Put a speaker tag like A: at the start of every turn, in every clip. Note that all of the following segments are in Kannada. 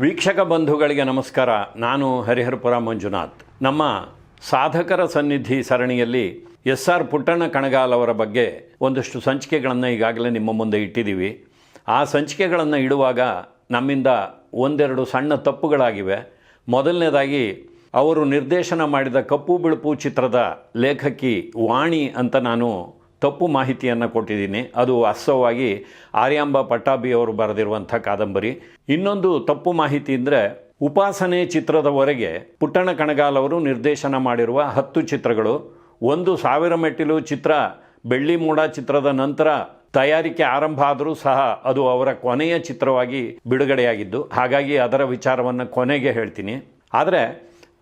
A: ವೀಕ್ಷಕ ಬಂಧುಗಳಿಗೆ ನಮಸ್ಕಾರ. ನಾನು ಹರಿಹರಪುರ ಮಂಜುನಾಥ್. ನಮ್ಮ ಸಾಧಕರ ಸನ್ನಿಧಿ ಸರಣಿಯಲ್ಲಿ ಎಸ್ ಆರ್ ಪುಟ್ಟಣ್ಣ ಕಣಗಾಲ್ ಅವರ ಬಗ್ಗೆ ಒಂದಷ್ಟು ಸಂಚಿಕೆಗಳನ್ನು ಈಗಾಗಲೇ ನಿಮ್ಮ ಮುಂದೆ ಇಟ್ಟಿದ್ದೀವಿ. ಆ ಸಂಚಿಕೆಗಳನ್ನು ಇಡುವಾಗ ನಮ್ಮಿಂದ ಒಂದೆರಡು ಸಣ್ಣ ತಪ್ಪುಗಳಾಗಿವೆ. ಮೊದಲನೇದಾಗಿ, ಅವರು ನಿರ್ದೇಶನ ಮಾಡಿದ ಕಪ್ಪು ಬಿಳುಪು ಚಿತ್ರದ ಲೇಖಕಿ ವಾಣಿ ಅಂತ ನಾನು ತಪ್ಪು ಮಾಹಿತಿಯನ್ನು ಕೊಟ್ಟಿದ್ದೀನಿ. ಅದು ವಾಸ್ತವವಾಗಿ ಆರ್ಯಾಂಬ ಪಟ್ಟಾಭಿ ಅವರು ಬರೆದಿರುವಂಥ ಕಾದಂಬರಿ. ಇನ್ನೊಂದು ತಪ್ಪು ಮಾಹಿತಿ ಅಂದರೆ ಉಪಾಸನೆ ಚಿತ್ರದವರೆಗೆ ಪುಟ್ಟಣ ಕಣಗಾಲ್ ಅವರು ನಿರ್ದೇಶನ ಮಾಡಿರುವ ಹತ್ತು ಚಿತ್ರಗಳು. ಒಂದು ಸಾವಿರ ಮೆಟ್ಟಿಲು ಚಿತ್ರ, ಬೆಳ್ಳಿ ಮೂಡ ಚಿತ್ರದ ನಂತರ ತಯಾರಿಕೆ ಆರಂಭ ಆದರೂ ಸಹ ಅದು ಅವರ ಕೊನೆಯ ಚಿತ್ರವಾಗಿ ಬಿಡುಗಡೆಯಾಗಿದ್ದು. ಹಾಗಾಗಿ ಅದರ ವಿಚಾರವನ್ನು ಕೊನೆಗೆ ಹೇಳ್ತೀನಿ. ಆದರೆ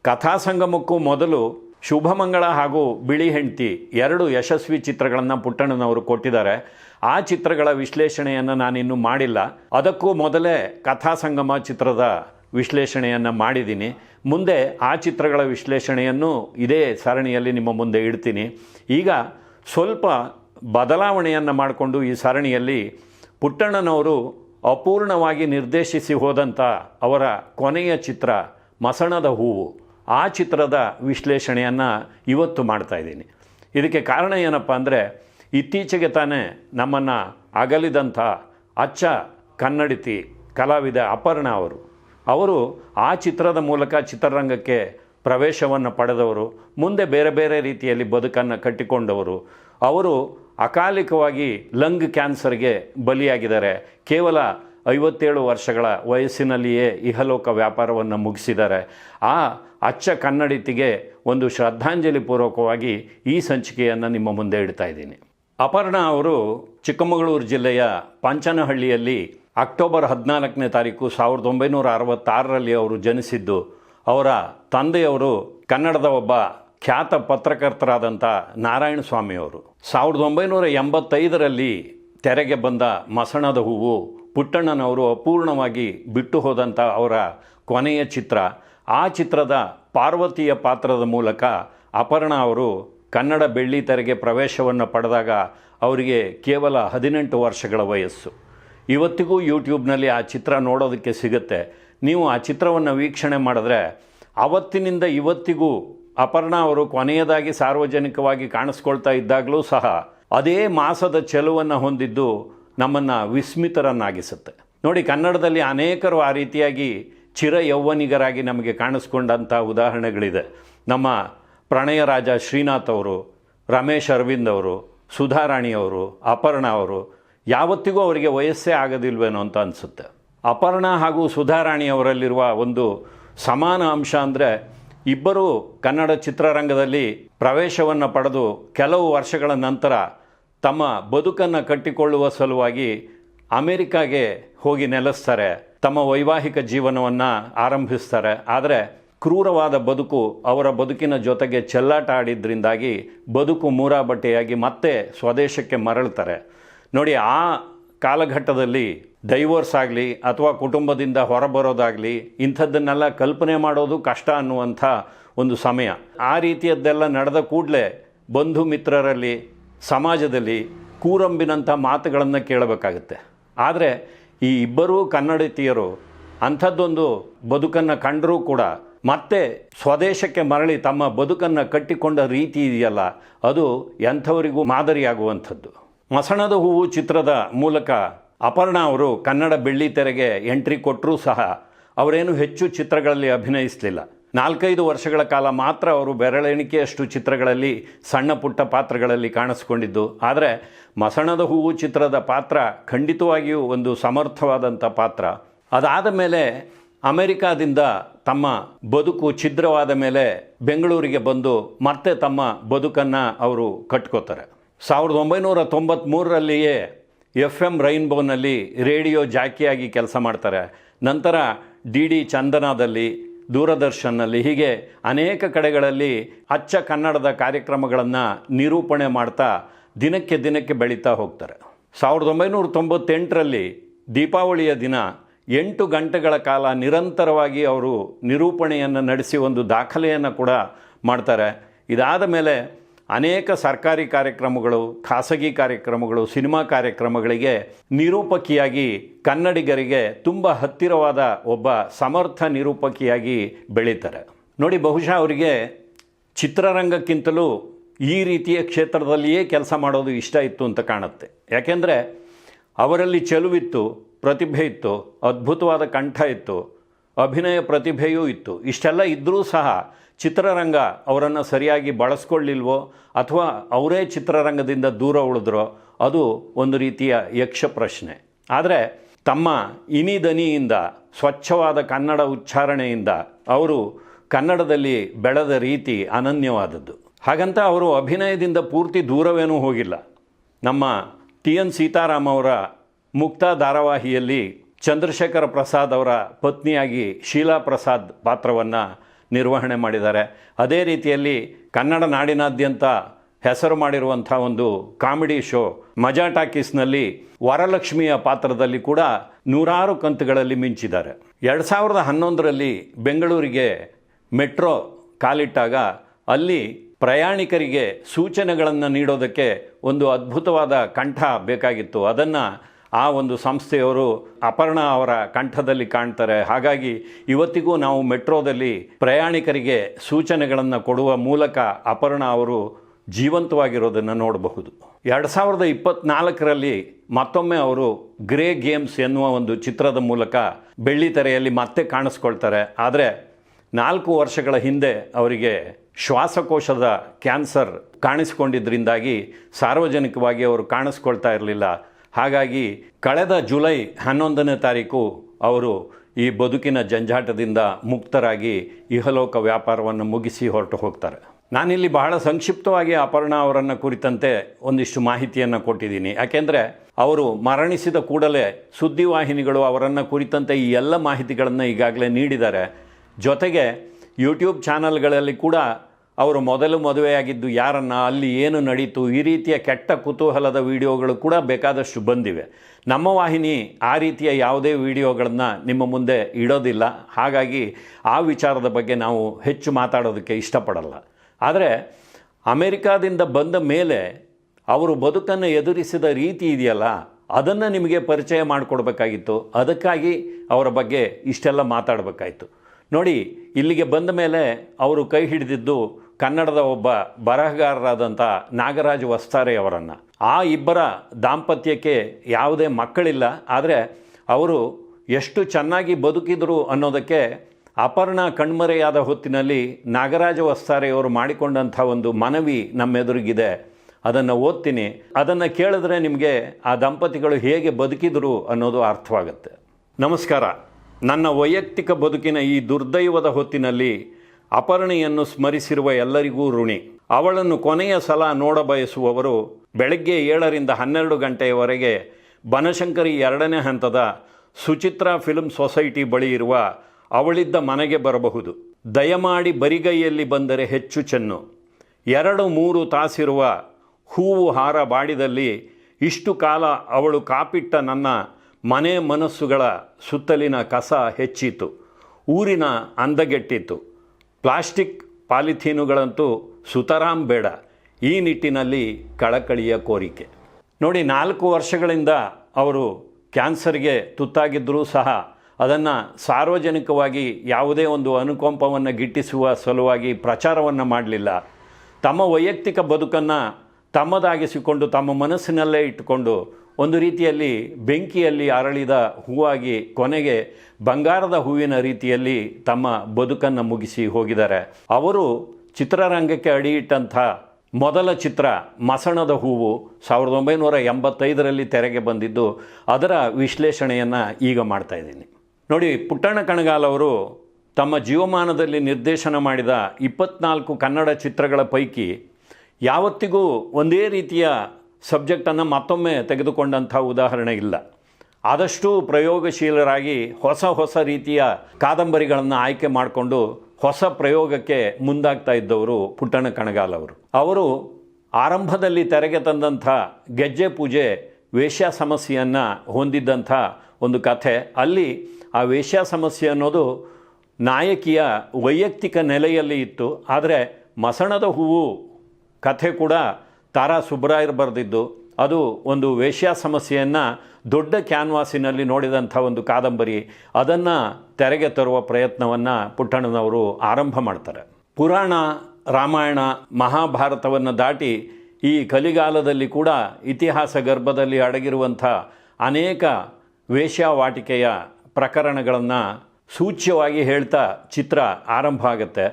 A: ಕಥಾಸಂಗಮಕ್ಕೂ ಮೊದಲು ಶುಭಮಂಗಳ ಹಾಗೂ ಬಿಳಿ ಹೆಂಡ್ತಿ ಎರಡು ಯಶಸ್ವಿ ಚಿತ್ರಗಳನ್ನು ಪುಟ್ಟಣ್ಣನವರು ಕೊಟ್ಟಿದ್ದಾರೆ. ಆ ಚಿತ್ರಗಳ ವಿಶ್ಲೇಷಣೆಯನ್ನು ನಾನಿನ್ನೂ ಮಾಡಿಲ್ಲ. ಅದಕ್ಕೂ ಮೊದಲೇ ಕಥಾಸಂಗಮ ಚಿತ್ರದ ವಿಶ್ಲೇಷಣೆಯನ್ನು ಮಾಡಿದ್ದೀನಿ. ಮುಂದೆ ಆ ಚಿತ್ರಗಳ ವಿಶ್ಲೇಷಣೆಯನ್ನು ಇದೇ ಸರಣಿಯಲ್ಲಿ ನಿಮ್ಮ ಮುಂದೆ ಇಡ್ತೀನಿ. ಈಗ ಸ್ವಲ್ಪ ಬದಲಾವಣೆಯನ್ನು ಮಾಡಿಕೊಂಡು ಈ ಸರಣಿಯಲ್ಲಿ ಪುಟ್ಟಣ್ಣನವರು ಅಪೂರ್ಣವಾಗಿ ನಿರ್ದೇಶಿಸಿ ಹೋದಂಥ ಅವರ ಕೊನೆಯ ಚಿತ್ರ ಮಸಣದ ಹೂವು. ಆ ಚಿತ್ರದ ವಿಶ್ಲೇಷಣೆಯನ್ನು ಇವತ್ತು ಮಾಡ್ತಾ ಇದ್ದೀನಿ. ಇದಕ್ಕೆ ಕಾರಣ ಏನಪ್ಪ ಅಂದರೆ, ಇತ್ತೀಚೆಗೆ ತಾನೇ ನಮ್ಮನ್ನು ಅಗಲಿದಂಥ ಅಚ್ಚ ಕನ್ನಡಿತಿ ಕಲಾವಿದ ಅಪರ್ಣ ಅವರು ಅವರು ಆ ಚಿತ್ರದ ಮೂಲಕ ಚಿತ್ರರಂಗಕ್ಕೆ ಪ್ರವೇಶವನ್ನು ಪಡೆದವರು, ಮುಂದೆ ಬೇರೆ ಬೇರೆ ರೀತಿಯಲ್ಲಿ ಬದುಕನ್ನು ಕಟ್ಟಿಕೊಂಡವರು, ಅವರು ಅಕಾಲಿಕವಾಗಿ ಲಂಗ್ ಕ್ಯಾನ್ಸರ್ಗೆ ಬಲಿಯಾಗಿದ್ದಾರೆ. ಕೇವಲ ಐವತ್ತೇಳು ವರ್ಷಗಳ ವಯಸ್ಸಿನಲ್ಲಿಯೇ ಇಹಲೋಕ ವ್ಯಾಪಾರವನ್ನು ಮುಗಿಸಿದ್ದಾರೆ. ಆ ಅಚ್ಚ ಕನ್ನಡಿತಿಗೆ ಒಂದು ಶ್ರದ್ಧಾಂಜಲಿ ಪೂರ್ವಕವಾಗಿ ಈ ಸಂಚಿಕೆಯನ್ನು ನಿಮ್ಮ ಮುಂದೆ ಇಡ್ತಾ ಇದ್ದೀನಿ. ಅಪರ್ಣ ಅವರು ಚಿಕ್ಕಮಗಳೂರು ಜಿಲ್ಲೆಯ ಪಂಚನಹಳ್ಳಿಯಲ್ಲಿ ಅಕ್ಟೋಬರ್ ಹದಿನಾಲ್ಕನೇ ತಾರೀಕು ಸಾವಿರದ ಒಂಬೈನೂರ ಅರವತ್ತಾರರಲ್ಲಿ ಅವರು ಜನಿಸಿದ್ದು, ಅವರ ತಂದೆಯವರು ಕನ್ನಡದ ಒಬ್ಬ ಖ್ಯಾತ ಪತ್ರಕರ್ತರಾದಂಥ ನಾರಾಯಣ ಸ್ವಾಮಿಯವರು. ಸಾವಿರದ ಒಂಬೈನೂರ ಎಂಬತ್ತೈದರಲ್ಲಿ ತೆರೆಗೆ ಬಂದ ಮಸಣದ ಹೂವು ಪುಟ್ಟಣ್ಣನವರು ಅಪೂರ್ಣವಾಗಿ ಬಿಟ್ಟು ಹೋದಂಥ ಅವರ ಕೊನೆಯ ಚಿತ್ರ, ಆ ಚಿತ್ರದ ಪಾರ್ವತಿಯ ಪಾತ್ರದ ಮೂಲಕ ಅಪರ್ಣ ಅವರು ಕನ್ನಡ ಬೆಳ್ಳಿ ತೆರೆಗೆ ಪ್ರವೇಶವನ್ನು ಪಡೆದಾಗ ಅವರಿಗೆ ಕೇವಲ ಹದಿನೆಂಟು ವರ್ಷಗಳ ವಯಸ್ಸು. ಇವತ್ತಿಗೂ ಯೂಟ್ಯೂಬ್ನಲ್ಲಿ ಆ ಚಿತ್ರ ನೋಡೋದಕ್ಕೆ ಸಿಗುತ್ತೆ. ನೀವು ಆ ಚಿತ್ರವನ್ನು ವೀಕ್ಷಣೆ ಮಾಡಿದ್ರೆ ಅವತ್ತಿನಿಂದ ಇವತ್ತಿಗೂ ಅಪರ್ಣ ಅವರು ಕೊನೆಯದಾಗಿ ಸಾರ್ವಜನಿಕವಾಗಿ ಕಾಣಿಸ್ಕೊಳ್ತಾ ಇದ್ದಾಗಲೂ ಸಹ ಅದೇ ಮಾಸದ ಚೆಲುವನ್ನು ಹೊಂದಿದ್ದು ನಮ್ಮನ್ನು ವಿಸ್ಮಿತರನ್ನಾಗಿಸುತ್ತೆ. ನೋಡಿ, ಕನ್ನಡದಲ್ಲಿ ಅನೇಕರು ಆ ರೀತಿಯಾಗಿ ಚಿರ ಯೌವನಿಗರಾಗಿ ನಮಗೆ ಕಾಣಿಸ್ಕೊಂಡಂಥ ಉದಾಹರಣೆಗಳಿದೆ. ನಮ್ಮ ಪ್ರಣಯರಾಜ ಶ್ರೀನಾಥ್ ಅವರು, ರಮೇಶ್ ಅರವಿಂದ್ ಅವರು ಸುಧಾರಾಣಿಯವರು ಅಪರ್ಣ ಅವರು, ಯಾವತ್ತಿಗೂ ಅವರಿಗೆ ವಯಸ್ಸೇ ಆಗೋದಿಲ್ವೇನೋ ಅಂತ ಅನಿಸುತ್ತೆ. ಅಪರ್ಣ ಹಾಗೂ ಸುಧಾರಾಣಿಯವರಲ್ಲಿರುವ ಒಂದು ಸಮಾನ ಅಂಶ ಅಂದರೆ ಇಬ್ಬರೂ ಕನ್ನಡ ಚಿತ್ರರಂಗದಲ್ಲಿ ಪ್ರವೇಶವನ್ನು ಪಡೆದು ಕೆಲವು ವರ್ಷಗಳ ನಂತರ ತಮ್ಮ ಬದುಕನ್ನು ಕಟ್ಟಿಕೊಳ್ಳುವ ಸಲುವಾಗಿ ಅಮೆರಿಕಾಗೆ ಹೋಗಿ ನೆಲೆಸ್ತಾರೆ. ತಮ್ಮ ವೈವಾಹಿಕ ಜೀವನವನ್ನು ಆರಂಭಿಸ್ತಾರೆ. ಆದರೆ ಕ್ರೂರವಾದ ಬದುಕು ಅವರ ಬದುಕಿನ ಜೊತೆಗೆ ಚೆಲ್ಲಾಟ ಆಡಿದ್ರಿಂದಾಗಿ ಬದುಕು ಮೂರಾಬಟ್ಟೆಯಾಗಿ ಮತ್ತೆ ಸ್ವದೇಶಕ್ಕೆ ಮರಳ್ತಾರೆ ನೋಡಿ, ಆ ಕಾಲಘಟ್ಟದಲ್ಲಿ ಡೈವೋರ್ಸ್ ಆಗಲಿ ಅಥವಾ ಕುಟುಂಬದಿಂದ ಹೊರಬರೋದಾಗಲಿ ಇಂಥದ್ದನ್ನೆಲ್ಲ ಕಲ್ಪನೆ ಮಾಡೋದು ಕಷ್ಟ ಅನ್ನುವಂಥ ಒಂದು ಸಮಯ. ಆ ರೀತಿಯದ್ದೆಲ್ಲ ನಡೆದ ಕೂಡಲೇ ಬಂಧು ಮಿತ್ರರಲ್ಲಿ ಸಮಾಜದಲ್ಲಿ ಕೂರಂಬಿನಂಥ ಮಾತುಗಳನ್ನು ಕೇಳಬೇಕಾಗುತ್ತೆ. ಆದರೆ ಈ ಇಬ್ಬರೂ ಕನ್ನಡತಿಯರು ಅಂಥದ್ದೊಂದು ಬದುಕನ್ನು ಕಂಡರೂ ಕೂಡ ಮತ್ತೆ ಸ್ವದೇಶಕ್ಕೆ ಮರಳಿ ತಮ್ಮ ಬದುಕನ್ನು ಕಟ್ಟಿಕೊಂಡ ರೀತಿ ಇದೆಯಲ್ಲ, ಅದು ಎಂಥವರಿಗೂ ಮಾದರಿಯಾಗುವಂಥದ್ದು. ಮಸಣದ ಹೂವು ಚಿತ್ರದ ಮೂಲಕ ಅಪರ್ಣ ಅವರು ಕನ್ನಡ ಬೆಳ್ಳಿ ತೆರೆಗೆ ಎಂಟ್ರಿ ಕೊಟ್ಟರೂ ಸಹ ಅವರೇನು ಹೆಚ್ಚು ಚಿತ್ರಗಳಲ್ಲಿ ಅಭಿನಯಿಸಲಿಲ್ಲ. ನಾಲ್ಕೈದು ವರ್ಷಗಳ ಕಾಲ ಮಾತ್ರ ಅವರು ಬೆರಳೆಣಿಕೆಯಷ್ಟು ಚಿತ್ರಗಳಲ್ಲಿ ಸಣ್ಣ ಪುಟ್ಟ ಪಾತ್ರಗಳಲ್ಲಿ ಕಾಣಿಸ್ಕೊಂಡಿದ್ದು. ಆದರೆ ಮಸಣದ ಹೂವು ಚಿತ್ರದ ಪಾತ್ರ ಖಂಡಿತವಾಗಿಯೂ ಒಂದು ಸಮರ್ಥವಾದಂಥ ಪಾತ್ರ. ಅದಾದ ಮೇಲೆ ಅಮೆರಿಕಾದಿಂದ ತಮ್ಮ ಬದುಕು ಛಿದ್ರವಾದ ಮೇಲೆ ಬೆಂಗಳೂರಿಗೆ ಬಂದು ಮತ್ತೆ ತಮ್ಮ ಬದುಕನ್ನು ಅವರು ಕಟ್ಕೋತಾರೆ. ಸಾವಿರದ ಒಂಬೈನೂರ ತೊಂಬತ್ತ್ಮೂರರಲ್ಲಿಯೇ ಎಫ್ ಎಂ ರೈನ್ಬೋನಲ್ಲಿ ರೇಡಿಯೋ ಜಾಕಿಯಾಗಿ ಕೆಲಸ ಮಾಡ್ತಾರೆ. ನಂತರ ಡಿ ಡಿ ಚಂದನದಲ್ಲಿ ದೂರದರ್ಶನ್ನಲ್ಲಿ ಹೀಗೆ ಅನೇಕ ಕಡೆಗಳಲ್ಲಿ ಅಚ್ಚ ಕನ್ನಡದ ಕಾರ್ಯಕ್ರಮಗಳನ್ನು ನಿರೂಪಣೆ ಮಾಡ್ತಾ ದಿನಕ್ಕೆ ದಿನಕ್ಕೆ ಬೆಳೀತಾ ಹೋಗ್ತಾರೆ. ಸಾವಿರದ ಒಂಬೈನೂರ ತೊಂಬತ್ತೆಂಟರಲ್ಲಿ ದೀಪಾವಳಿಯ ದಿನ ಎಂಟು ಗಂಟೆಗಳ ಕಾಲ ನಿರಂತರವಾಗಿ ಅವರು ನಿರೂಪಣೆಯನ್ನು ನಡೆಸಿ ಒಂದು ದಾಖಲೆಯನ್ನು ಕೂಡ ಮಾಡ್ತಾರೆ. ಇದಾದ ಮೇಲೆ ಅನೇಕ ಸರ್ಕಾರಿ ಕಾರ್ಯಕ್ರಮಗಳು, ಖಾಸಗಿ ಕಾರ್ಯಕ್ರಮಗಳು, ಸಿನಿಮಾ ಕಾರ್ಯಕ್ರಮಗಳಿಗೆ ನಿರೂಪಕಿಯಾಗಿ ಕನ್ನಡಿಗರಿಗೆ ತುಂಬ ಹತ್ತಿರವಾದ ಒಬ್ಬ ಸಮರ್ಥ ನಿರೂಪಕಿಯಾಗಿ ಬೆಳೀತಾರೆ. ನೋಡಿ, ಬಹುಶಃ ಅವರಿಗೆ ಚಿತ್ರರಂಗಕ್ಕಿಂತಲೂ ಈ ರೀತಿಯ ಕ್ಷೇತ್ರದಲ್ಲಿಯೇ ಕೆಲಸ ಮಾಡೋದು ಇಷ್ಟ ಇತ್ತು ಅಂತ ಕಾಣುತ್ತೆ. ಯಾಕೆಂದರೆ ಅವರಲ್ಲಿ ಚೆಲುವಿತ್ತು, ಪ್ರತಿಭೆ ಇತ್ತು, ಅದ್ಭುತವಾದ ಕಂಠ ಇತ್ತು, ಅಭಿನಯ ಪ್ರತಿಭೆಯೂ ಇತ್ತು. ಇಷ್ಟೆಲ್ಲ ಇದ್ದರೂ ಸಹ ಚಿತ್ರರಂಗ ಅವರನ್ನು ಸರಿಯಾಗಿ ಬಳಸ್ಕೊಳ್ಳಿಲ್ವೋ ಅಥವಾ ಅವರೇ ಚಿತ್ರರಂಗದಿಂದ ದೂರ ಉಳಿದ್ರೋ ಅದು ಒಂದು ರೀತಿಯ ಯಕ್ಷ ಪ್ರಶ್ನೆ. ಆದರೆ ತಮ್ಮ ಇನಿದನಿಯಿಂದ, ಸ್ವಚ್ಛವಾದ ಕನ್ನಡ ಉಚ್ಚಾರಣೆಯಿಂದ ಅವರು ಕನ್ನಡದಲ್ಲಿ ಬೆಳೆದ ರೀತಿ ಅನನ್ಯವಾದದ್ದು. ಹಾಗಂತ ಅವರು ಅಭಿನಯದಿಂದ ಪೂರ್ತಿ ದೂರವೇನೂ ಹೋಗಿಲ್ಲ. ನಮ್ಮ ಟಿ ಎನ್ ಸೀತಾರಾಮ್ ಅವರ ಮುಕ್ತ ಧಾರಾವಾಹಿಯಲ್ಲಿ ಚಂದ್ರಶೇಖರ ಪ್ರಸಾದ್ ಅವರ ಪತ್ನಿಯಾಗಿ ಶೀಲಾ ಪ್ರಸಾದ್ ಪಾತ್ರವನ್ನು ನಿರ್ವಹಣೆ ಮಾಡಿದ್ದಾರೆ. ಅದೇ ರೀತಿಯಲ್ಲಿ ಕನ್ನಡ ನಾಡಿನಾದ್ಯಂತ ಹೆಸರು ಮಾಡಿರುವಂಥ ಒಂದು ಕಾಮಿಡಿ ಶೋ ಮಜಾ ಟಾಕೀಸ್ನಲ್ಲಿ ವರಲಕ್ಷ್ಮಿಯ ಪಾತ್ರದಲ್ಲಿ ಕೂಡ ನೂರಾರು ಕಂತುಗಳಲ್ಲಿ ಮಿಂಚಿದ್ದಾರೆ. ಎರಡು ಸಾವಿರದ ಹನ್ನೊಂದರಲ್ಲಿ ಬೆಂಗಳೂರಿಗೆ ಮೆಟ್ರೋ ಕಾಲಿಟ್ಟಾಗ ಅಲ್ಲಿ ಪ್ರಯಾಣಿಕರಿಗೆ ಸೂಚನೆಗಳನ್ನು ನೀಡೋದಕ್ಕೆ ಒಂದು ಅದ್ಭುತವಾದ ಕಂಠ ಬೇಕಾಗಿತ್ತು. ಅದನ್ನು ಆ ಒಂದು ಸಂಸ್ಥೆಯವರು ಅಪರ್ಣ ಅವರ ಕಂಠದಲ್ಲಿ ಕಾಣ್ತಾರೆ. ಹಾಗಾಗಿ ಇವತ್ತಿಗೂ ನಾವು ಮೆಟ್ರೋದಲ್ಲಿ ಪ್ರಯಾಣಿಕರಿಗೆ ಸೂಚನೆಗಳನ್ನು ಕೊಡುವ ಮೂಲಕ ಅಪರ್ಣ ಅವರು ಜೀವಂತವಾಗಿರೋದನ್ನು ನೋಡಬಹುದು. ಎರಡು ಸಾವಿರದ ಇಪ್ಪತ್ನಾಲ್ಕರಲ್ಲಿ ಮತ್ತೊಮ್ಮೆ ಅವರು ಗ್ರೇ ಗೇಮ್ಸ್ ಎನ್ನುವ ಒಂದು ಚಿತ್ರದ ಮೂಲಕ ಬೆಳ್ಳಿತೆರೆಯಲ್ಲಿ ಮತ್ತೆ ಕಾಣಿಸ್ಕೊಳ್ತಾರೆ. ಆದರೆ ನಾಲ್ಕು ವರ್ಷಗಳ ಹಿಂದೆ ಅವರಿಗೆ ಶ್ವಾಸಕೋಶದ ಕ್ಯಾನ್ಸರ್ ಕಾಣಿಸಿಕೊಂಡಿದ್ದರಿಂದಾಗಿ ಸಾರ್ವಜನಿಕವಾಗಿ ಅವರು ಕಾಣಿಸ್ಕೊಳ್ತಾ ಇರಲಿಲ್ಲ. ಹಾಗಾಗಿ ಕಳೆದ ಜುಲೈ ಹನ್ನೊಂದನೇ ತಾರೀಕು ಅವರು ಈ ಬದುಕಿನ ಜಂಜಾಟದಿಂದ ಮುಕ್ತರಾಗಿ ಇಹಲೋಕ ವ್ಯಾಪಾರವನ್ನು ಮುಗಿಸಿ ಹೊರಟು ಹೋಗ್ತಾರೆ. ನಾನಿಲ್ಲಿ ಬಹಳ ಸಂಕ್ಷಿಪ್ತವಾಗಿ ಅಪರ್ಣ ಅವರನ್ನು ಕುರಿತಂತೆ ಒಂದಿಷ್ಟು ಮಾಹಿತಿಯನ್ನು ಕೊಟ್ಟಿದ್ದೀನಿ. ಯಾಕೆಂದರೆ ಅವರು ಮರಣಿಸಿದ ಕೂಡಲೇ ಸುದ್ದಿವಾಹಿನಿಗಳು ಅವರನ್ನು ಕುರಿತಂತೆ ಈ ಎಲ್ಲ ಮಾಹಿತಿಗಳನ್ನು ಈಗಾಗಲೇ ನೀಡಿದ್ದಾರೆ. ಜೊತೆಗೆ ಯೂಟ್ಯೂಬ್ ಚಾನಲ್ಗಳಲ್ಲಿ ಕೂಡ ಅವರು ಮೊದಲು ಮದುವೆಯಾಗಿದ್ದು ಯಾರನ್ನ ಅಲ್ಲಿ ಏನು ನಡೀತು, ಈ ರೀತಿಯ ಕೆಟ್ಟ ಕುತೂಹಲದ ವಿಡಿಯೋಗಳು ಕೂಡ ಬೇಕಾದಷ್ಟು ಬಂದಿವೆ. ನಮ್ಮ ವಾಹಿನಿ ಆ ರೀತಿಯ ಯಾವುದೇ ವಿಡಿಯೋಗಳನ್ನು ನಿಮ್ಮ ಮುಂದೆ ಇಡೋದಿಲ್ಲ. ಹಾಗಾಗಿ ಆ ವಿಚಾರದ ಬಗ್ಗೆ ನಾವು ಹೆಚ್ಚು ಮಾತಾಡೋದಕ್ಕೆ ಇಷ್ಟಪಡಲ್ಲ. ಆದರೆ ಅಮೆರಿಕಾದಿಂದ ಬಂದ ಮೇಲೆ ಅವರು ಬದುಕನ್ನು ಎದುರಿಸಿದ ರೀತಿ ಇದೆಯಲ್ಲ, ಅದನ್ನು ನಿಮಗೆ ಪರಿಚಯ ಮಾಡಿಕೊಡ್ಬೇಕಾಗಿತ್ತು. ಅದಕ್ಕಾಗಿ ಅವರ ಬಗ್ಗೆ ಇಷ್ಟೆಲ್ಲ ಮಾತಾಡಬೇಕಾಯಿತು. ನೋಡಿ, ಇಲ್ಲಿಗೆ ಬಂದ ಮೇಲೆ ಅವರು ಕೈ ಹಿಡಿದಿದ್ದು ಕನ್ನಡದ ಒಬ್ಬ ಬರಹಗಾರರಾದಂಥ ನಾಗರಾಜ್ ವಸ್ತಾರೆ ಅವರನ್ನು. ಆ ಇಬ್ಬರ ದಾಂಪತ್ಯಕ್ಕೆ ಯಾವುದೇ ಮಕ್ಕಳಿಲ್ಲ, ಆದರೆ ಅವರು ಎಷ್ಟು ಚೆನ್ನಾಗಿ ಬದುಕಿದರು ಅನ್ನೋದಕ್ಕೆ ಅಪರ್ಣ ಕಣ್ಮರೆಯಾದ ಹೊತ್ತಿನಲ್ಲಿ ನಾಗರಾಜ ವಸ್ತಾರೆಯವರು ಮಾಡಿಕೊಂಡಂಥ ಒಂದು ಮನವಿ ನಮ್ಮೆದುರಿಗಿದೆ. ಅದನ್ನು ಓದ್ತೀನಿ. ಅದನ್ನು ಕೇಳಿದ್ರೆ ನಿಮಗೆ ಆ ದಂಪತಿಗಳು ಹೇಗೆ ಬದುಕಿದರು ಅನ್ನೋದು ಅರ್ಥವಾಗುತ್ತೆ. ನಮಸ್ಕಾರ. ನನ್ನ ವೈಯಕ್ತಿಕ ಬದುಕಿನ ಈ ದುರ್ದೈವದ ಹೊತ್ತಿನಲ್ಲಿ ಅಪರ್ಣೆಯನ್ನು ಸ್ಮರಿಸಿರುವ ಎಲ್ಲರಿಗೂ ಋಣಿ. ಅವಳನ್ನು ಕೊನೆಯ ಸಲ ನೋಡಬಯಸುವವರು ಬೆಳಗ್ಗೆ ಏಳರಿಂದ ಹನ್ನೆರಡು ಗಂಟೆಯವರೆಗೆ ಬನಶಂಕರಿ ಎರಡನೇ ಹಂತದ ಸುಚಿತ್ರಾ ಫಿಲ್ಮ್ ಸೊಸೈಟಿ ಬಳಿ ಇರುವ ಅವಳಿದ್ದ ಮನೆಗೆ ಬರಬಹುದು. ದಯಮಾಡಿ ಬರಿಗೈಯಲ್ಲಿ ಬಂದರೆ ಹೆಚ್ಚು ಚೆನ್ನು. ಎರಡು ಮೂರು ತಾಸಿರುವ ಹೂವು ಹಾರ ಬಾಡಿದಲ್ಲಿ ಇಷ್ಟು ಕಾಲ ಅವಳು ಕಾಪಿಟ್ಟ ನನ್ನ ಮನೆ ಮನಸ್ಸುಗಳ ಸುತ್ತಲಿನ ಕಸ ಹೆಚ್ಚಿತು. ಊರಿನ ಅಂದಗೆಟ್ಟಿತು ಪ್ಲಾಸ್ಟಿಕ್ ಪಾಲಿಥೀನುಗಳಂತೂ ಸುತರಾಮ್ ಬೇಡ. ಈ ನಿಟ್ಟಿನಲ್ಲಿ ಕಳಕಳಿಯ ಕೋರಿಕೆ. ನೋಡಿ, ನಾಲ್ಕು ವರ್ಷಗಳಿಂದ ಅವರು ಕ್ಯಾನ್ಸರ್ಗೆ ತುತ್ತಾಗಿದ್ದರೂ ಸಹ ಅದನ್ನು ಸಾರ್ವಜನಿಕವಾಗಿ ಯಾವುದೇ ಒಂದು ಅನುಕಂಪವನ್ನು ಗಿಟ್ಟಿಸುವ ಸಲುವಾಗಿ ಪ್ರಚಾರವನ್ನು ಮಾಡಲಿಲ್ಲ. ತಮ್ಮ ವೈಯಕ್ತಿಕ ಬದುಕನ್ನು ತಮ್ಮದಾಗಿಸಿಕೊಂಡು, ತಮ್ಮ ಮನಸ್ಸಿನಲ್ಲೇ ಇಟ್ಟುಕೊಂಡು ಒಂದು ರೀತಿಯಲ್ಲಿ ಬೆಂಕಿಯಲ್ಲಿ ಅರಳಿದ ಹೂವಾಗಿ ಕೊನೆಗೆ ಬಂಗಾರದ ಹೂವಿನ ರೀತಿಯಲ್ಲಿ ತಮ್ಮ ಬದುಕನ್ನು ಮುಗಿಸಿ ಹೋಗಿದ್ದಾರೆ. ಅವರು ಚಿತ್ರರಂಗಕ್ಕೆ ಅಡಿಯಿಟ್ಟಂಥ ಮೊದಲ ಚಿತ್ರ ಮಸಣದ ಹೂವು ಸಾವಿರದ ಒಂಬೈನೂರ ಎಂಬತ್ತೈದರಲ್ಲಿ ತೆರೆಗೆ ಬಂದಿದ್ದು, ಅದರ ವಿಶ್ಲೇಷಣೆಯನ್ನು ಈಗ ಮಾಡ್ತಾ ಇದ್ದೀನಿ. ನೋಡಿ, ಪುಟ್ಟಣ್ಣ ಕಣಗಾಲ್ ಅವರು ತಮ್ಮ ಜೀವಮಾನದಲ್ಲಿ ನಿರ್ದೇಶನ ಮಾಡಿದ ಇಪ್ಪತ್ನಾಲ್ಕು ಕನ್ನಡ ಚಿತ್ರಗಳ ಪೈಕಿ ಯಾವತ್ತಿಗೂ ಒಂದೇ ರೀತಿಯ ಸಬ್ಜೆಕ್ಟನ್ನು ಮತ್ತೊಮ್ಮೆ ತೆಗೆದುಕೊಂಡಂಥ ಉದಾಹರಣೆ ಇಲ್ಲ. ಆದಷ್ಟು ಪ್ರಯೋಗಶೀಲರಾಗಿ ಹೊಸ ಹೊಸ ರೀತಿಯ ಕಾದಂಬರಿಗಳನ್ನು ಆಯ್ಕೆ ಮಾಡಿಕೊಂಡು ಹೊಸ ಪ್ರಯೋಗಕ್ಕೆ ಮುಂದಾಗ್ತಾ ಇದ್ದವರು ಪುಟ್ಟಣ ಕಣಗಾಲ್ ಅವರು. ಅವರು ಆರಂಭದಲ್ಲಿ ತೆರೆಗೆ ತಂದಂಥ ಗೆಜ್ಜೆ ಪೂಜೆ ವೇಶ್ಯ ಸಮಸ್ಯೆಯನ್ನು ಹೊಂದಿದ್ದಂಥ ಒಂದು ಕಥೆ. ಅಲ್ಲಿ ಆ ವೇಶ್ಯ ಸಮಸ್ಯೆ ಅನ್ನೋದು ನಾಯಕಿಯ ವೈಯಕ್ತಿಕ ನೆಲೆಯಲ್ಲಿ ಇತ್ತು. ಆದರೆ ಮಸಣದ ಹೂವು ಕಥೆ ಕೂಡ ತಾರಾ ಸುಬ್ರಾಯರ್ ಬರೆದಿದ್ದು, ಅದು ಒಂದು ವೇಶ್ಯಾ ಸಮಸ್ಯೆಯನ್ನು ದೊಡ್ಡ ಕ್ಯಾನ್ವಾಸಿನಲ್ಲಿ ನೋಡಿದಂಥ ಒಂದು ಕಾದಂಬರಿ. ಅದನ್ನು ತೆರೆಗೆ ತರುವ ಪ್ರಯತ್ನವನ್ನು ಪುಟ್ಟಣ್ಣನವರು ಆರಂಭ ಮಾಡ್ತಾರೆ. ಪುರಾಣ, ರಾಮಾಯಣ, ಮಹಾಭಾರತವನ್ನು ದಾಟಿ ಈ ಕಲಿಗಾಲದಲ್ಲಿ ಕೂಡ ಇತಿಹಾಸ ಗರ್ಭದಲ್ಲಿ ಅಡಗಿರುವಂಥ ಅನೇಕ ವೇಶ್ಯಾವಾಟಿಕೆಯ ಪ್ರಕರಣಗಳನ್ನು ಸೂಚ್ಯವಾಗಿ ಹೇಳ್ತಾ ಚಿತ್ರ ಆರಂಭ ಆಗುತ್ತೆ.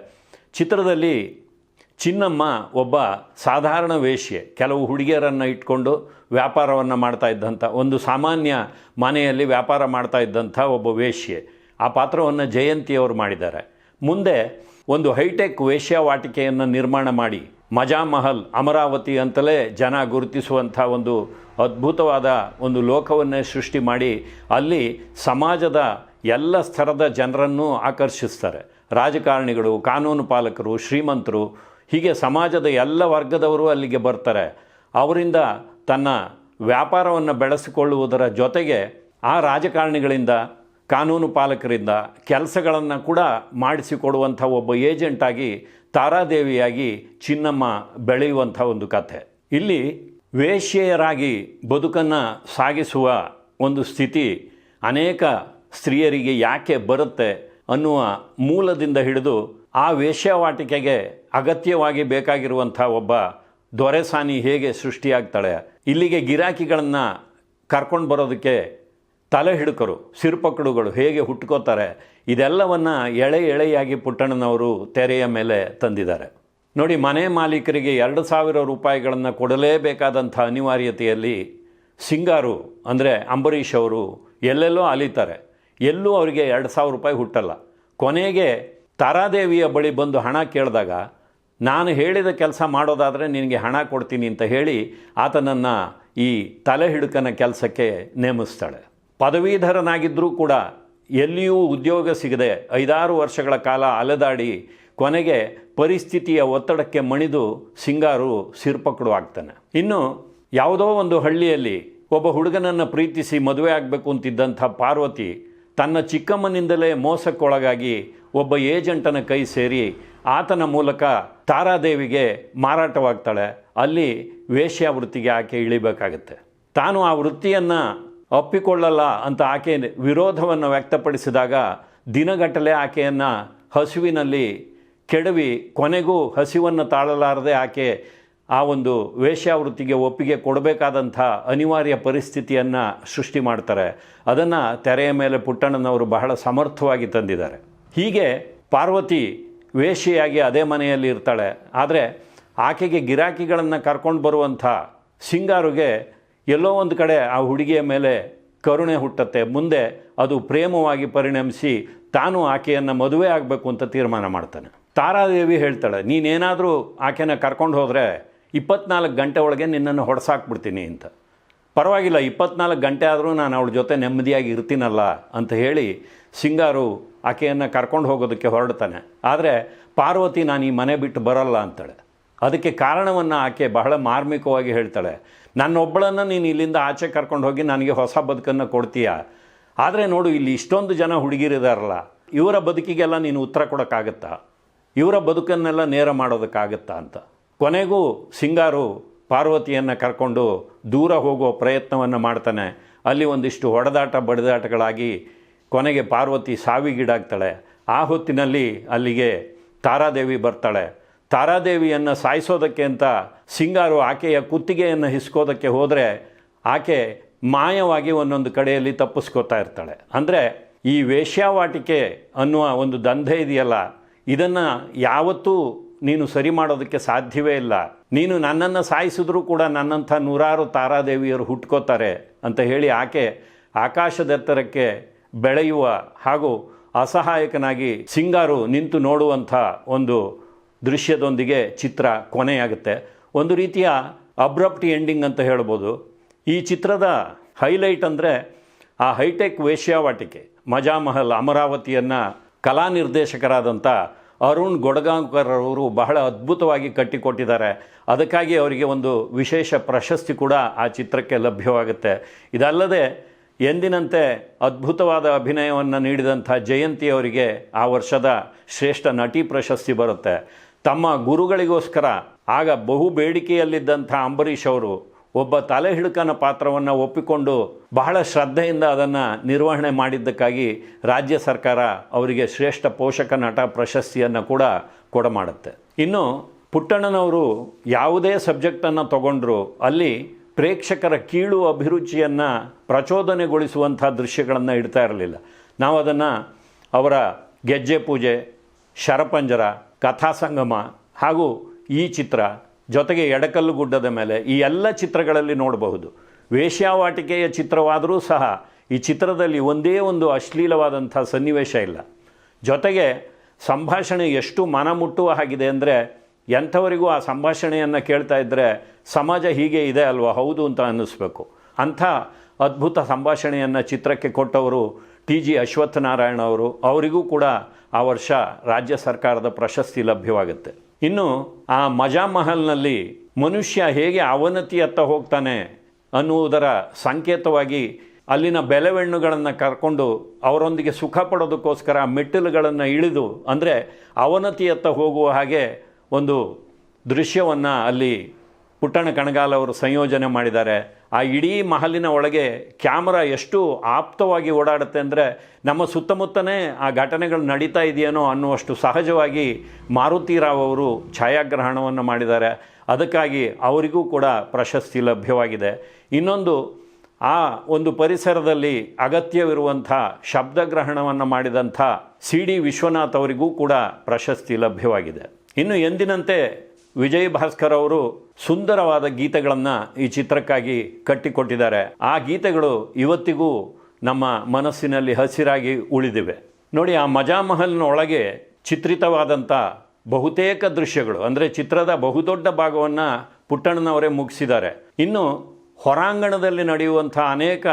A: ಚಿತ್ರದಲ್ಲಿ ಚಿನ್ನಮ್ಮ ಒಬ್ಬ ಸಾಧಾರಣ ವೇಶ್ಯೆ, ಕೆಲವು ಹುಡುಗಿಯರನ್ನು ಇಟ್ಕೊಂಡು ವ್ಯಾಪಾರವನ್ನು ಮಾಡ್ತಾ ಇದ್ದಂಥ ಒಂದು ಸಾಮಾನ್ಯ ಮನೆಯಲ್ಲಿ ವ್ಯಾಪಾರ ಮಾಡ್ತಾ ಇದ್ದಂಥ ಒಬ್ಬ ವೇಶ್ಯೆ. ಆ ಪಾತ್ರವನ್ನು ಜಯಂತಿಯವರು ಮಾಡಿದ್ದಾರೆ. ಮುಂದೆ ಒಂದು ಹೈಟೆಕ್ ವೇಶ್ಯಾವಾಟಿಕೆಯನ್ನು ನಿರ್ಮಾಣ ಮಾಡಿ, ಮಜಾ ಮಹಲ್, ಅಮರಾವತಿ ಅಂತಲೇ ಜನ ಗುರುತಿಸುವಂಥ ಒಂದು ಅದ್ಭುತವಾದ ಒಂದು ಲೋಕವನ್ನೇ ಸೃಷ್ಟಿ ಮಾಡಿ, ಅಲ್ಲಿ ಸಮಾಜದ ಎಲ್ಲ ಸ್ತರದ ಜನರನ್ನು ಆಕರ್ಷಿಸ್ತಾರೆ. ರಾಜಕಾರಣಿಗಳು, ಕಾನೂನು ಪಾಲಕರು, ಶ್ರೀಮಂತರು ಹೀಗೆ ಸಮಾಜದ ಎಲ್ಲ ವರ್ಗದವರು ಅಲ್ಲಿಗೆ ಬರ್ತಾರೆ. ಅವರಿಂದ ತನ್ನ ವ್ಯಾಪಾರವನ್ನು ಬೆಳೆಸಿಕೊಳ್ಳುವುದರ ಜೊತೆಗೆ ಆ ರಾಜಕಾರಣಿಗಳಿಂದ, ಕಾನೂನು ಪಾಲಕರಿಂದ ಕೆಲಸಗಳನ್ನು ಕೂಡ ಮಾಡಿಸಿಕೊಡುವಂಥ ಒಬ್ಬ ಏಜೆಂಟಾಗಿ ತಾರಾದೇವಿಯಾಗಿ ಚಿನ್ನಮ್ಮ ಬೆಳೆಯುವಂಥ ಒಂದು ಕಥೆ. ಇಲ್ಲಿ ವೇಶ್ಯೆಯರಾಗಿ ಬದುಕನ್ನು ಸಾಗಿಸುವ ಒಂದು ಸ್ಥಿತಿ ಅನೇಕ ಸ್ತ್ರೀಯರಿಗೆ ಯಾಕೆ ಬರುತ್ತೆ ಅನ್ನುವ ಮೂಲದಿಂದ ಹಿಡಿದು ಆ ವೇಶ್ಯಾವಾಟಿಕೆಗೆ ಅಗತ್ಯವಾಗಿ ಬೇಕಾಗಿರುವಂಥ ಒಬ್ಬ ದೊರೆಸಾನಿ ಹೇಗೆ ಸೃಷ್ಟಿಯಾಗ್ತಾಳೆ? ಇಲ್ಲಿಗೆ ಗಿರಾಕಿಗಳನ್ನು ಕರ್ಕೊಂಡು ಬರೋದಕ್ಕೆ ತಲೆ ಹಿಡುಕರು, ಸಿರ್ಪಕಡುಗಳು ಹೇಗೆ ಹುಟ್ಕೋತಾರೆ? ಇದೆಲ್ಲವನ್ನು ಎಳೆ ಎಳೆಯಾಗಿ ಪುಟ್ಟಣ್ಣನವರು ತೆರೆಯ ಮೇಲೆ ತಂದಿದ್ದಾರೆ. ನೋಡಿ, ಮನೆ ಮಾಲೀಕರಿಗೆ ಎರಡು ಸಾವಿರ ರೂಪಾಯಿಗಳನ್ನು ಕೊಡಲೇಬೇಕಾದಂಥ ಅನಿವಾರ್ಯತೆಯಲ್ಲಿ ಸಿಂಗಾರು, ಅಂದರೆ ಅಂಬರೀಷ್ ಅವರು ಎಲ್ಲೆಲ್ಲೋ ಅಲಿತಾರೆ. ಎಲ್ಲೂ ಅವರಿಗೆ ಎರಡು ಸಾವಿರ ರೂಪಾಯಿ ಹುಟ್ಟಲ್ಲ. ಕೊನೆಗೆ ತಾರಾದೇವಿಯ ಬಳಿ ಬಂದು ಹಣ ಕೇಳಿದಾಗ, ನಾನು ಹೇಳಿದ ಕೆಲಸ ಮಾಡೋದಾದರೆ ನಿನಗೆ ಹಣ ಕೊಡ್ತೀನಿ ಅಂತ ಹೇಳಿ ಆತನನ್ನು ಈ ತಲೆ ಹಿಡುಕನ ಕೆಲಸಕ್ಕೆ ನೇಮಿಸ್ತಾಳೆ. ಪದವೀಧರನಾಗಿದ್ದರೂ ಕೂಡ ಎಲ್ಲಿಯೂ ಉದ್ಯೋಗ ಸಿಗದೆ ಐದಾರು ವರ್ಷಗಳ ಕಾಲ ಅಲೆದಾಡಿ ಕೊನೆಗೆ ಪರಿಸ್ಥಿತಿಯ ಒತ್ತಡಕ್ಕೆ ಮಣಿದು ಸಿಂಗಾರು ಸಿರ್ಪಕಡು ಆಗ್ತಾನೆ. ಇನ್ನು ಯಾವುದೋ ಒಂದು ಹಳ್ಳಿಯಲ್ಲಿ ಒಬ್ಬ ಹುಡುಗನನ್ನು ಪ್ರೀತಿಸಿ ಮದುವೆ ಆಗಬೇಕು ಅಂತಿದ್ದಂಥ ಪಾರ್ವತಿ ತನ್ನ ಚಿಕ್ಕಮ್ಮನಿಂದಲೇ ಮೋಸಕ್ಕೊಳಗಾಗಿ ಒಬ್ಬ ಏಜೆಂಟನ ಕೈ ಸೇರಿ ಆತನ ಮೂಲಕ ತಾರಾದೇವಿಗೆ ಮಾರಾಟವಾಗ್ತಾಳೆ. ಅಲ್ಲಿ ವೇಶ್ಯಾವೃತ್ತಿಗೆ ಆಕೆ ಇಳಿಬೇಕಾಗತ್ತೆ. ತಾನು ಆ ವೃತ್ತಿಯನ್ನು ಒಪ್ಪಿಕೊಳ್ಳಲ್ಲ ಅಂತ ಆಕೆ ವಿರೋಧವನ್ನು ವ್ಯಕ್ತಪಡಿಸಿದಾಗ ದಿನಗಟ್ಟಲೆ ಆಕೆಯನ್ನು ಹಸುವಿನಲ್ಲಿ ಕೆಡವಿ ಕೊನೆಗೂ ಹಸಿವನ್ನು ತಾಳಲಾರದೆ ಆಕೆ ಆ ಒಂದು ವೇಶ್ಯಾವೃತ್ತಿಗೆ ಒಪ್ಪಿಗೆ ಕೊಡಬೇಕಾದಂಥ ಅನಿವಾರ್ಯ ಪರಿಸ್ಥಿತಿಯನ್ನು ಸೃಷ್ಟಿ ಮಾಡ್ತಾರೆ. ಅದನ್ನು ತೆರೆಯ ಮೇಲೆ ಪುಟ್ಟಣ್ಣನವರು ಬಹಳ ಸಮರ್ಥವಾಗಿ ತಂದಿದ್ದಾರೆ. ಹೀಗೆ ಪಾರ್ವತಿ ವೇಶಿಯಾಗಿ ಅದೇ ಮನೆಯಲ್ಲಿ ಇರ್ತಾಳೆ. ಆದರೆ ಆಕೆಗೆ ಗಿರಾಕಿಗಳನ್ನು ಕರ್ಕೊಂಡು ಬರುವಂಥ ಸಿಂಗಾರುಗೆ ಎಲ್ಲೋ ಒಂದು ಕಡೆ ಆ ಹುಡುಗಿಯ ಮೇಲೆ ಕರುಣೆ ಹುಟ್ಟತ್ತೆ. ಮುಂದೆ ಅದು ಪ್ರೇಮವಾಗಿ ಪರಿಣಮಿಸಿ ತಾನು ಆಕೆಯನ್ನು ಮದುವೆ ಆಗಬೇಕು ಅಂತ ತೀರ್ಮಾನ ಮಾಡ್ತಾನೆ. ತಾರಾದೇವಿ ಹೇಳ್ತಾಳೆ, ನೀನೇನಾದರೂ ಆಕೆನ ಕರ್ಕೊಂಡು ಹೋದರೆ ಇಪ್ಪತ್ನಾಲ್ಕು ಗಂಟೆ ಒಳಗೆ ನಿನ್ನನ್ನು ಹೊಡೆಸಾಕ್ಬಿಡ್ತೀನಿ ಅಂತ. ಪರವಾಗಿಲ್ಲ, ಇಪ್ಪತ್ನಾಲ್ಕು ಗಂಟೆ ಆದರೂ ನಾನು ಅವಳ ಜೊತೆ ನೆಮ್ಮದಿಯಾಗಿ ಇರ್ತೀನಲ್ಲ ಅಂತ ಹೇಳಿ ಸಿಂಗಾರು ಆಕೆಯನ್ನು ಕರ್ಕೊಂಡು ಹೋಗೋದಕ್ಕೆ ಹೊರಡ್ತಾನೆ. ಆದರೆ ಪಾರ್ವತಿ ನಾನು ಈ ಮನೆ ಬಿಟ್ಟು ಬರಲ್ಲ ಅಂತಾಳೆ. ಅದಕ್ಕೆ ಕಾರಣವನ್ನು ಆಕೆ ಬಹಳ ಮಾರ್ಮಿಕವಾಗಿ ಹೇಳ್ತಾಳೆ. ನನ್ನೊಬ್ಬಳನ್ನು ನೀನು ಇಲ್ಲಿಂದ ಆಚೆ ಕರ್ಕೊಂಡು ಹೋಗಿ ನನಗೆ ಹೊಸ ಬದುಕನ್ನು ಕೊಡ್ತೀಯ? ಆದರೆ ನೋಡು, ಇಲ್ಲಿ ಇಷ್ಟೊಂದು ಜನ ಹುಡುಗಿರಿದಾರಲ್ಲ, ಇವರ ಬದುಕಿಗೆಲ್ಲ ನೀನು ಉತ್ತರ ಕೊಡೋಕ್ಕಾಗತ್ತಾ? ಇವರ ಬದುಕನ್ನೆಲ್ಲ ನೇರ ಮಾಡೋದಕ್ಕಾಗತ್ತಾ ಅಂತ. ಕೊನೆಗೂ ಸಿಂಗಾರು ಪಾರ್ವತಿಯನ್ನು ಕರ್ಕೊಂಡು ದೂರ ಹೋಗುವ ಪ್ರಯತ್ನವನ್ನು ಮಾಡ್ತಾನೆ. ಅಲ್ಲಿ ಒಂದಿಷ್ಟು ಹೊಡೆದಾಟ ಬಡಿದಾಟಗಳಾಗಿ ಕೊನೆಗೆ ಪಾರ್ವತಿ ಸಾವಿಗೀಡಾಗ್ತಾಳೆ. ಆ ಹೊತ್ತಿನಲ್ಲಿ ಅಲ್ಲಿಗೆ ತಾರಾದೇವಿ ಬರ್ತಾಳೆ. ತಾರಾದೇವಿಯನ್ನು ಸಾಯಿಸೋದಕ್ಕೆ ಅಂತ ಸಿಂಗಾರು ಆಕೆಯ ಕುತ್ತಿಗೆಯನ್ನು ಹಿಸ್ಕೋದಕ್ಕೆ ಹೋದರೆ ಆಕೆ ಮಾಯವಾಗಿ ಒಂದೊಂದು ಕಡೆಯಲ್ಲಿ ತಪ್ಪಿಸ್ಕೋತಾ ಇರ್ತಾಳೆ. ಅಂದರೆ ಈ ವೇಶ್ಯಾವಾಟಿಕೆ ಅನ್ನುವ ಒಂದು ದಂಧೆ ಇದೆಯಲ್ಲ? ಇದನ್ನು ಯಾವತ್ತೂ ನೀನು ಸರಿ ಮಾಡೋದಕ್ಕೆ ಸಾಧ್ಯವೇ ಇಲ್ಲ. ನೀನು ನನ್ನನ್ನು ಸಾಯಿಸಿದ್ರೂ ಕೂಡ ನನ್ನಂಥ ನೂರಾರು ತಾರಾದೇವಿಯರು ಹುಟ್ಕೋತಾರೆ ಅಂತ ಹೇಳಿ ಆಕೆ ಆಕಾಶದೆತ್ತರಕ್ಕೆ ಬೆಳೆಯುವ ಹಾಗೂ ಅಸಹಾಯಕನಾಗಿ ಸಿಂಗಾರು ನಿಂತು ನೋಡುವಂಥ ಒಂದು ದೃಶ್ಯದೊಂದಿಗೆ ಚಿತ್ರ ಕೊನೆಯಾಗುತ್ತೆ. ಒಂದು ರೀತಿಯ ಅಬ್ರಪ್ಟ್ ಎಂಡಿಂಗ್ ಅಂತ ಹೇಳ್ಬೋದು. ಈ ಚಿತ್ರದ ಹೈಲೈಟ್ ಅಂದರೆ ಆ ಹೈಟೆಕ್ ವೇಶ್ಯಾವಾಟಿಕೆ ಮಜಾ ಮಹಲ್ ಅಮರಾವತಿಯನ್ನು ಕಲಾ ನಿರ್ದೇಶಕರಾದಂಥ ಅರುಣ್ ಗೊಡಗಾಂಕರ್ ಅವರು ಬಹಳ ಅದ್ಭುತವಾಗಿ ಕಟ್ಟಿಕೊಟ್ಟಿದ್ದಾರೆ. ಅದಕ್ಕಾಗಿ ಅವರಿಗೆ ಒಂದು ವಿಶೇಷ ಪ್ರಶಸ್ತಿ ಕೂಡ ಆ ಚಿತ್ರಕ್ಕೆ ಲಭ್ಯವಾಗುತ್ತೆ. ಇದಲ್ಲದೆ, ಎಂದಿನಂತೆ ಅದ್ಭುತವಾದ ಅಭಿನಯವನ್ನು ನೀಡಿದಂಥ ಜಯಂತಿ ಅವರಿಗೆ ಆ ವರ್ಷದ ಶ್ರೇಷ್ಠ ನಟಿ ಪ್ರಶಸ್ತಿ ಬರುತ್ತೆ. ತಮ್ಮ ಗುರುಗಳಿಗೋಸ್ಕರ ಆಗ ಬಹು ಬೇಡಿಕೆಯಲ್ಲಿದ್ದಂಥ ಅಂಬರೀಷ್ ಅವರು ಒಬ್ಬ ತಲೆ ಹಿಡುಕನ ಪಾತ್ರವನ್ನು ಒಪ್ಪಿಕೊಂಡು ಬಹಳ ಶ್ರದ್ಧೆಯಿಂದ ಅದನ್ನು ನಿರ್ವಹಣೆ ಮಾಡಿದ್ದಕ್ಕಾಗಿ ರಾಜ್ಯ ಸರ್ಕಾರ ಅವರಿಗೆ ಶ್ರೇಷ್ಠ ಪೋಷಕ ನಟ ಪ್ರಶಸ್ತಿಯನ್ನು ಕೂಡ ಕೊಡಮಾಡುತ್ತೆ ಇನ್ನು ಪುಟ್ಟಣ್ಣನವರು ಯಾವುದೇ ಸಬ್ಜೆಕ್ಟನ್ನು ತಗೊಂಡ್ರು ಅಲ್ಲಿ ಪ್ರೇಕ್ಷಕರ ಕೀಳು ಅಭಿರುಚಿಯನ್ನು ಪ್ರಚೋದನೆಗೊಳಿಸುವಂಥ ದೃಶ್ಯಗಳನ್ನು ಇಡ್ತಾ ಇರಲಿಲ್ಲ. ನಾವು ಅದನ್ನು ಅವರ ಗೆಜ್ಜೆ ಪೂಜೆ, ಶರಪಂಜರ, ಕಥಾಸಂಗಮ ಹಾಗೂ ಈ ಚಿತ್ರ ಜೊತೆಗೆ ಎಡಕಲ್ಲು ಗುಡ್ಡದ ಮೇಲೆ ಈ ಎಲ್ಲ ಚಿತ್ರಗಳಲ್ಲಿ ನೋಡಬಹುದು. ವೇಶ್ಯಾವಾಟಿಕೆಯ ಚಿತ್ರವಾದರೂ ಸಹ ಈ ಚಿತ್ರದಲ್ಲಿ ಒಂದೇ ಒಂದು ಅಶ್ಲೀಲವಾದಂಥ ಸನ್ನಿವೇಶ ಇಲ್ಲ. ಜೊತೆಗೆ ಸಂಭಾಷಣೆ ಎಷ್ಟು ಮನ ಮುಟ್ಟುವ ಹಾಗಿದೆ ಅಂದರೆ ಎಂಥವರಿಗೂ ಆ ಸಂಭಾಷಣೆಯನ್ನು ಕೇಳ್ತಾ ಇದ್ದರೆ ಸಮಾಜ ಹೀಗೆ ಇದೆ ಅಲ್ವಾ, ಹೌದು ಅಂತ ಅನ್ನಿಸ್ಬೇಕು. ಅಂಥ ಅದ್ಭುತ ಸಂಭಾಷಣೆಯನ್ನು ಚಿತ್ರಕ್ಕೆ ಕೊಟ್ಟವರು ಟಿ ಜಿ ಅಶ್ವತ್ಥನಾರಾಯಣ ಅವರು. ಅವರಿಗೂ ಕೂಡ ಆ ವರ್ಷ ರಾಜ್ಯ ಸರ್ಕಾರದ ಪ್ರಶಸ್ತಿ ಲಭ್ಯವಾಗುತ್ತೆ. ಇನ್ನು ಆ ಮಜಾ ಮಹಲ್ನಲ್ಲಿ ಮನುಷ್ಯ ಹೇಗೆ ಅವನತಿಯತ್ತ ಹೋಗ್ತಾನೆ ಅನ್ನುವುದರ ಸಂಕೇತವಾಗಿ ಅಲ್ಲಿನ ಬೆಲೆವೆಣ್ಣುಗಳನ್ನು ಕರ್ಕೊಂಡು ಅವರೊಂದಿಗೆ ಸುಖ ಪಡೋದಕ್ಕೋಸ್ಕರ ಮೆಟ್ಟಿಲುಗಳನ್ನು ಇಳಿದು, ಅಂದರೆ ಅವನತಿಯತ್ತ ಹೋಗುವ ಹಾಗೆ ಒಂದು ದೃಶ್ಯವನ್ನು ಅಲ್ಲಿ ಪುಟ್ಟಣ ಕಣಗಾಲವರು ಸಂಯೋಜನೆ ಮಾಡಿದ್ದಾರೆ. ಆ ಇಡೀ ಮಹಲಿನ ಒಳಗೆ ಕ್ಯಾಮರಾ ಎಷ್ಟು ಆಪ್ತವಾಗಿ ಓಡಾಡುತ್ತೆ ಅಂದರೆ ನಮ್ಮ ಸುತ್ತಮುತ್ತನೇ ಆ ಘಟನೆಗಳು ನಡೀತಾ ಇದೆಯೇನೋ ಅನ್ನುವಷ್ಟು ಸಹಜವಾಗಿ ಮಾರುತಿ ರಾವ್ ಅವರು ಛಾಯಾಗ್ರಹಣವನ್ನು ಮಾಡಿದ್ದಾರೆ. ಅದಕ್ಕಾಗಿ ಅವರಿಗೂ ಕೂಡ ಪ್ರಶಸ್ತಿ ಲಭ್ಯವಾಗಿದೆ. ಇನ್ನೊಂದು, ಆ ಒಂದು ಪರಿಸರದಲ್ಲಿ ಅಗತ್ಯವಿರುವಂಥ ಶಬ್ದಗ್ರಹಣವನ್ನು ಮಾಡಿದಂಥ ಸಿ ಡಿ ವಿಶ್ವನಾಥ್ ಅವರಿಗೂ ಕೂಡ ಪ್ರಶಸ್ತಿ ಲಭ್ಯವಾಗಿದೆ. ಇನ್ನು ಎಂದಿನಂತೆ ವಿಜಯ್ ಭಾಸ್ಕರ್ ಅವರು ಸುಂದರವಾದ ಗೀತೆಗಳನ್ನು ಈ ಚಿತ್ರಕ್ಕಾಗಿ ಕಟ್ಟಿಕೊಟ್ಟಿದ್ದಾರೆ. ಆ ಗೀತೆಗಳು ಇವತ್ತಿಗೂ ನಮ್ಮ ಮನಸ್ಸಿನಲ್ಲಿ ಹಸಿರಾಗಿ ಉಳಿದಿವೆ. ನೋಡಿ, ಆ ಮಜಾ ಮಹಲ್ನ ಒಳಗೆ ಚಿತ್ರಿತವಾದಂಥ ಬಹುತೇಕ ದೃಶ್ಯಗಳು, ಅಂದರೆ ಚಿತ್ರದ ಬಹುದೊಡ್ಡ ಭಾಗವನ್ನು ಪುಟ್ಟಣ್ಣನವರೇ ಮುಗಿಸಿದ್ದಾರೆ. ಇನ್ನು ಹೊರಾಂಗಣದಲ್ಲಿ ನಡೆಯುವಂಥ ಅನೇಕ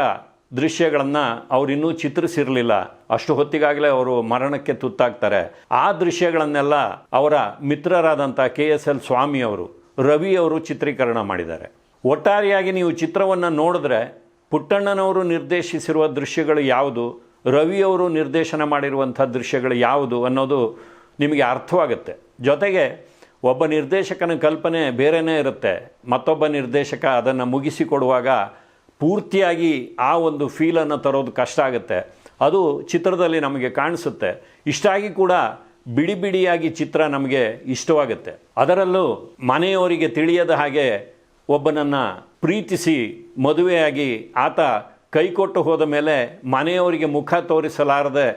A: ದೃಶ್ಯಗಳನ್ನು ಅವರಿನ್ನೂ ಚಿತ್ರಿಸಿರಲಿಲ್ಲ. ಅಷ್ಟು ಹೊತ್ತಿಗಾಗಲೇ ಅವರು ಮರಣಕ್ಕೆ ತುತ್ತಾಗ್ತಾರೆ. ಆ ದೃಶ್ಯಗಳನ್ನೆಲ್ಲ ಅವರ ಮಿತ್ರರಾದಂಥ ಕೆ ಎಸ್ ಎಲ್ ಸ್ವಾಮಿ ಅವರು, ರವಿ ಅವರು ಚಿತ್ರೀಕರಣ ಮಾಡಿದ್ದಾರೆ. ಒಟ್ಟಾರೆಯಾಗಿ ನೀವು ಚಿತ್ರವನ್ನು ನೋಡಿದ್ರೆ ಪುಟ್ಟಣ್ಣನವರು ನಿರ್ದೇಶಿಸಿರುವ ದೃಶ್ಯಗಳು ಯಾವುದು ರವಿಯವರು ನಿರ್ದೇಶನ ಮಾಡಿರುವಂಥ ದೃಶ್ಯಗಳು ಯಾವುದು ಅನ್ನೋದು ನಿಮಗೆ ಅರ್ಥವಾಗುತ್ತೆ. ಜೊತೆಗೆ ಒಬ್ಬ ನಿರ್ದೇಶಕನ ಕಲ್ಪನೆ ಬೇರೆಯೇ ಇರುತ್ತೆ. ಮತ್ತೊಬ್ಬ ನಿರ್ದೇಶಕ ಅದನ್ನು ಮುಗಿಸಿಕೊಡುವಾಗ ಪೂರ್ತಿಯಾಗಿ ಆ ಒಂದು ಫೀಲನ್ನು ತರೋದು ಕಷ್ಟ ಆಗುತ್ತೆ. ಅದು ಚಿತ್ರದಲ್ಲಿ ನಮಗೆ ಕಾಣಿಸುತ್ತೆ. ಇಷ್ಟಾಗಿ ಕೂಡ ಬಿಡಿ ಬಿಡಿಯಾಗಿ ಚಿತ್ರ ನಮಗೆ ಇಷ್ಟವಾಗುತ್ತೆ. ಅದರಲ್ಲೂ ಮನೆಯವರಿಗೆ ತಿಳಿಯದ ಹಾಗೆ ಒಬ್ಬನನ್ನು ಪ್ರೀತಿಸಿ ಮದುವೆಯಾಗಿ ಆತ ಕೈಕೊಟ್ಟು ಹೋದ ಮೇಲೆ ಮನೆಯವರಿಗೆ ಮುಖ ತೋರಿಸಲಾರದೆ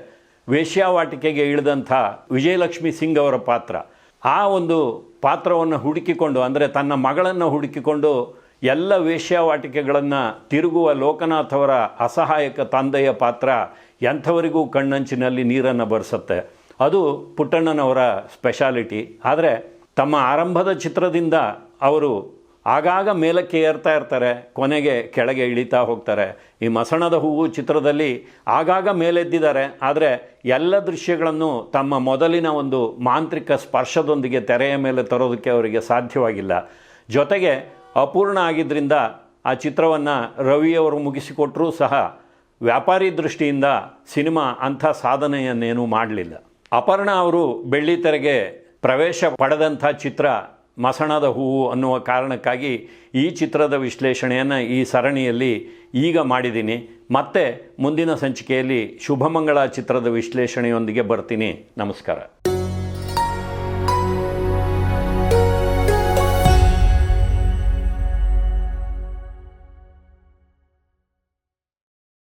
A: ವೇಶ್ಯಾವಾಟಿಕೆಗೆ ಇಳಿದಂಥ ವಿಜಯಲಕ್ಷ್ಮಿ ಸಿಂಗ್ ಅವರ ಪಾತ್ರ. ಆ ಒಂದು ಪಾತ್ರವನ್ನು ಹುಡುಕಿಕೊಂಡು, ಅಂದರೆ ತನ್ನ ಮಗಳನ್ನು ಹುಡುಕಿಕೊಂಡು ಎಲ್ಲ ವೇಶ್ಯಾವಾಟಿಕೆಗಳನ್ನು ತಿರುಗುವ ಲೋಕನಾಥವರ ಅಸಹಾಯಕ ತಂದೆಯ ಪಾತ್ರ ಎಂಥವರಿಗೂ ಕಣ್ಣಂಚಿನಲ್ಲಿ ನೀರನ್ನು ಬರೆಸುತ್ತೆ. ಅದು ಪುಟ್ಟಣ್ಣನವರ ಸ್ಪೆಷಾಲಿಟಿ. ಆದರೆ ತಮ್ಮ ಆರಂಭದ ಚಿತ್ರದಿಂದ ಅವರು ಆಗಾಗ ಮೇಲಕ್ಕೆ ಏರ್ತಾ ಇರ್ತಾರೆ, ಕೊನೆಗೆ ಕೆಳಗೆ ಇಳಿತಾ ಹೋಗ್ತಾರೆ. ಈ ಮಸಣದ ಹೂವು ಚಿತ್ರದಲ್ಲಿ ಆಗಾಗ ಮೇಲೆದ್ದಿದ್ದಾರೆ. ಆದರೆ ಎಲ್ಲ ದೃಶ್ಯಗಳನ್ನು ತಮ್ಮ ಮೊದಲಿನ ಒಂದು ಮಾಂತ್ರಿಕ ಸ್ಪರ್ಶದೊಂದಿಗೆ ತೆರೆಯ ಮೇಲೆ ತರೋದಕ್ಕೆ ಅವರಿಗೆ ಸಾಧ್ಯವಾಗಿಲ್ಲ. ಜೊತೆಗೆ ಅಪೂರ್ಣ ಆಗಿದ್ದರಿಂದ ಆ ಚಿತ್ರವನ್ನು ರವಿಯವರು ಮುಗಿಸಿಕೊಟ್ಟರೂ ಸಹ ವ್ಯಾಪಾರಿ ದೃಷ್ಟಿಯಿಂದ ಸಿನಿಮಾ ಅಂಥ ಸಾಧನೆಯನ್ನೇನೂ ಮಾಡಲಿಲ್ಲ. ಅಪರ್ಣ ಅವರು ಬೆಳ್ಳಿತೆರೆಗೆ ಪ್ರವೇಶ ಪಡೆದಂಥ ಚಿತ್ರ ಮಸಣದ ಹೂವು ಅನ್ನುವ ಕಾರಣಕ್ಕಾಗಿ ಈ ಚಿತ್ರದ ವಿಶ್ಲೇಷಣೆಯನ್ನು ಈ ಸರಣಿಯಲ್ಲಿ ಈಗ ಮಾಡಿದ್ದೀನಿ. ಮತ್ತೆ ಮುಂದಿನ ಸಂಚಿಕೆಯಲ್ಲಿ ಶುಭಮಂಗಳ ಚಿತ್ರದ ವಿಶ್ಲೇಷಣೆಯೊಂದಿಗೆ ಬರ್ತೀನಿ. ನಮಸ್ಕಾರ.